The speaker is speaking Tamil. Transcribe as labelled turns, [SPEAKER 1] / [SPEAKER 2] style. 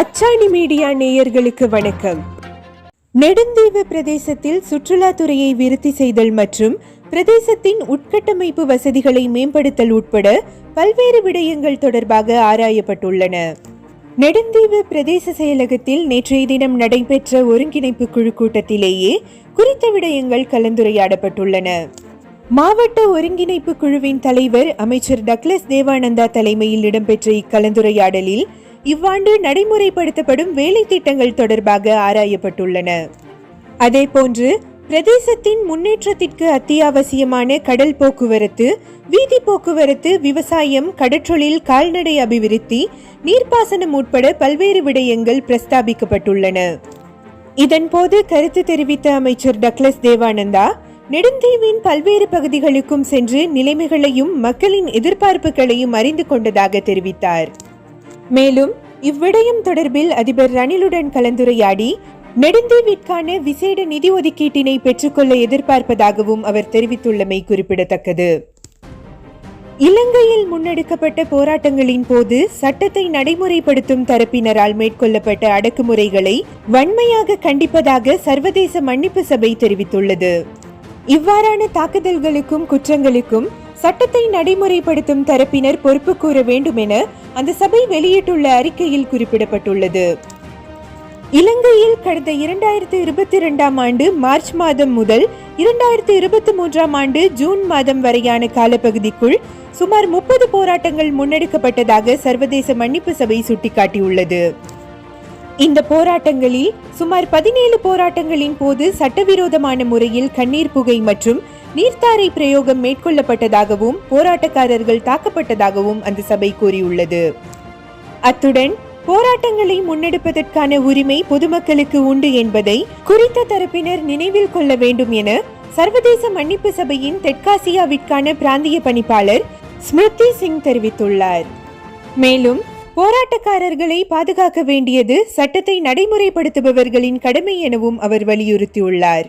[SPEAKER 1] அச்சாணி மீடியா நேயர்களுக்கு வணக்கம். நெடுந்தீவு பிரதேசத்தில் சுற்றுலாத்துறையை விருத்தி செய்தல் மற்றும் பிரதேசத்தின் உட்கட்டமைப்பு வசதிகளை மேம்படுத்தல் உட்பட பல்வேறு விடயங்கள் தொடர்பாக ஆராயப்பட்டுள்ளன. நெடுந்தீவு பிரதேச செயலகத்தில் நேற்றைய தினம் நடைபெற்ற ஒருங்கிணைப்பு குழு கூட்டத்திலேயே குறித்த விடயங்கள் கலந்துரையாடப்பட்டுள்ளன. மாவட்ட ஒருங்கிணைப்பு குழுவின் தலைவர் அமைச்சர் டக்ளஸ் தேவானந்தா தலைமையில் இடம்பெற்ற இக்கலந்துரையாடலில் இவ்வாண்டு நடைமுறைப்படுத்தப்படும் வேலை திட்டங்கள் தொடர்பாக ஆராயப்பட்டுள்ளன. அதேபோன்று பிரதேசத்தின் முன்னேற்றத்திற்கு அத்தியாவசியமான கடல் போக்குவரத்து வீதி போக்குவரத்து விவசாயம் கடற்றொழில் கால்நடை அபிவிருத்தி நீர்ப்பாசனம் உட்பட பல்வேறு விடயங்கள் பிரஸ்தாபிக்கப்பட்டுள்ளன. இதன்போது கருத்து தெரிவித்த அமைச்சர் டக்ளஸ் தேவானந்தா நெடுந்தீவின் பல்வேறு பகுதிகளுக்கும் சென்று நிலைமைகளையும் மக்களின் எதிர்பார்ப்புகளையும் அறிந்து கொண்டதாக தெரிவித்தார். மேலும் இவ்விடயம் தொடர்பில் அதிபர் ரணிலுடன் கலந்துரையாடி நெடுந்தீவிற்கான விசேட நிதி ஒதுக்கீட்டினை பெற்றுக்கொள்ள எதிர்பார்ப்பதாகவும் அவர் தெரிவித்துள்ளமை குறிப்பிடத்தக்கது. இலங்கையில் முன்னெடுக்கப்பட்ட போராட்டங்களின் போது சட்டத்தை நடைமுறைப்படுத்தும் தரப்பினரால் மேற்கொள்ளப்பட்ட அடக்குமுறைகளை வன்மையாக கண்டிப்பதாக சர்வதேச மன்னிப்பு சபை தெரிவித்துள்ளது. இவ்வாறான தாக்குதல்களுக்கும் குற்றங்களுக்கும் சட்டத்தை நடைமுறைப்படுத்தும் தரப்பினர் பொறுப்பு கூற வேண்டும் என அந்த சபை வெளியிட்டுள்ள அறிக்கையில் குறிப்பிடப்பட்டுள்ளது. இலங்கையில் கடந்த இரண்டாயிரத்து இருபத்தி இரண்டாம் ஆண்டு மார்ச் மாதம் முதல் இரண்டாயிரத்து இருபத்தி மூன்றாம் ஆண்டு ஜூன் மாதம் வரையான காலப்பகுதிக்குள் சுமார் முப்பது போராட்டங்கள் முன்னெடுக்கப்பட்டதாக சர்வதேச மன்னிப்பு சபை சுட்டிக்காட்டியுள்ளது. இந்த போராட்டங்களில் சுமார் பதினேழு போராட்டங்களின் போது சட்டவிரோதமான முறையில் கண்ணீர் புகை மற்றும் நீர்த்தாரை பிரயோகம் மேற்கொள்ளப்பட்டதாகவும் போராட்டக்காரர்கள் தாக்கப்பட்டதாகவும் அந்த சபை கூறியுள்ளது. அத்துடன் போராட்டங்களை முன்னெடுப்பதற்கான உரிமை பொதுமக்களுக்கு உண்டு என்பதை குறித்த தரப்பினர் நினைவில் கொள்ள வேண்டும் என சர்வதேச மன்னிப்பு சபையின் தெற்காசியாவிற்கான பிராந்திய பணிப்பாளர் ஸ்மிருதி சிங் தெரிவித்துள்ளார். மேலும் போராட்டக்காரர்களை பாதுகாக்க வேண்டியது சட்டத்தை நடைமுறைப்படுத்துபவர்களின் கடமை எனவும் அவர் வலியுறுத்தியுள்ளார்.